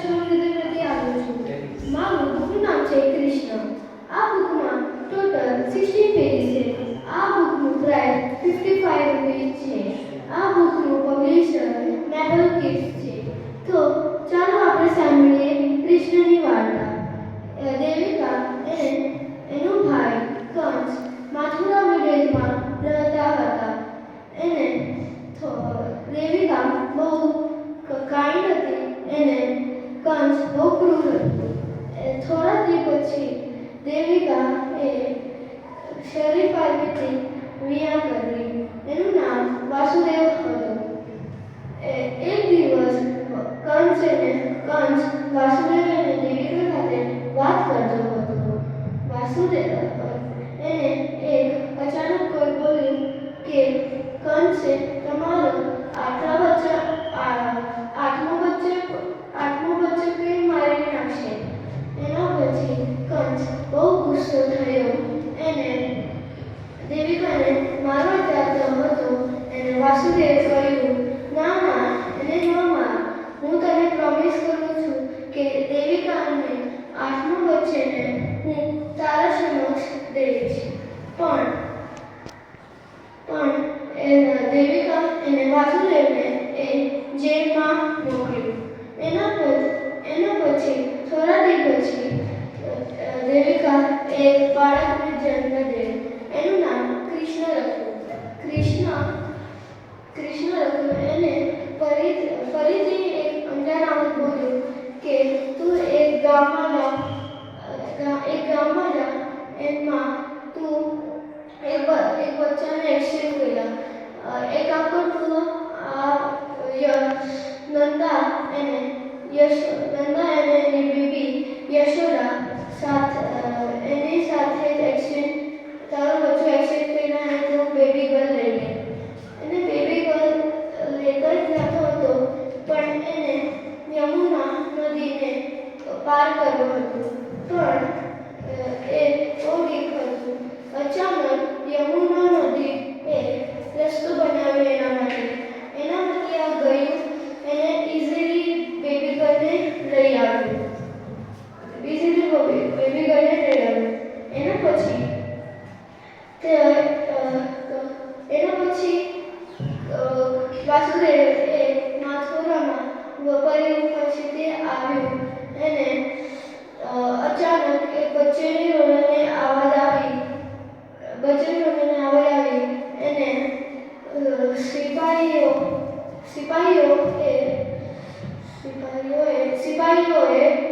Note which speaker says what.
Speaker 1: છું મારું બુકનું નામ છે કૃષ્ણ આ બુકમાં ટોટલ સિક્સટીન પેજ છે આ બુકનું પ્રાઇસ ફિફ્ટી ફાઇવ છે આ બુકનું પબ્લિશર મેપલ કિડ્સ છે તો ચાલો આપણે સાંભળીએ કૃષ્ણની વાર્તા દેવિકા એનો ભાઈ કંસ મથુરા વિલેજમાં રહેતા હતા એને થો- દેવિકા બહુ કાઇન્ડ હતી એને કંસ બહુ ક્રૂર હતો એ થોડા દી પછી દેવિકા એ શરીફ પાર્વતી વિયા કરી. એનું નામ વાસુદેવ હતું. એક દિવસ કંસ એને, કંસ વાસુદેવ અને દેવિકા સાથે વાત કરતો હતો. વાસુદેવ એને એક અચાનક કોઈ બોલ્યું કે કંસે તમારો આટલા બચ્ચા આ- આઠમો બચ્ચે આઠમો બચ્ચો કેમ મારી નાખશે એના પછી કંસ બહુ ગુસ્સો થયો એને દેવિકાને મારવા ચાહતો હતો એને વાસુદેવ કહ્યું, ના ના અને ન માર. હું તને પ્રોમિસ કરું છું કે દેવિકાને આઠમું બચ્ચેને હું તારા સમક્ષ દઈશ. પણ પણ એના દેવિકા એને વાસુદેવને એ જેલમાં મોકલ્યું. એના એના પછી, થોડા દિવસ પછી દેવિકા એક બાળકને જન્મ દે એનું નામ કૃષ્ણ રાખ્યું કૃષ્ણ કૃષ્ણ રાખ્યું એને ફરી ફરીથી એક અંજાનામાં બોલ્યું કે તું એક ગામમાં જા અ, ગા- એક ગામમાં એમાં તું એક એક બચ્ચાને એક્સચેન્જ કર્યા. એક કામ તું નંદા એને યશ, નંદા અને એની બેબી યશોદા સાથ એની સાથે જ એક્સચેન્જ તારો બચ્ચો એક્સચેન્જ કરીને અને તું બેબી ગર્લ લઈ લે બેબી ગર્લ લેતા જ જતો હતો પણ એને યમુના નદીને પાર કરવું હતું. પણ એ ઓડી હતું અચાનક યમુના નદી એ રસ્તો બનાવ્યો એના માટે એના માટે આ ગયું એને ઇઝીલી બેબી ગર્લને લઈ આવ્યું ઇઝીલી બેબી ગર્લને લઈ આવ્યું એના પછી તે એના પછી વાસુદેવ એ માથુરામાં વપરાયું પછી તે આવ્યું. બચ્ચેની રોને આવાજ એને સિપાહીઓ સિપાહીઓ એ સિપાહીઓએ સિપાહીઓએ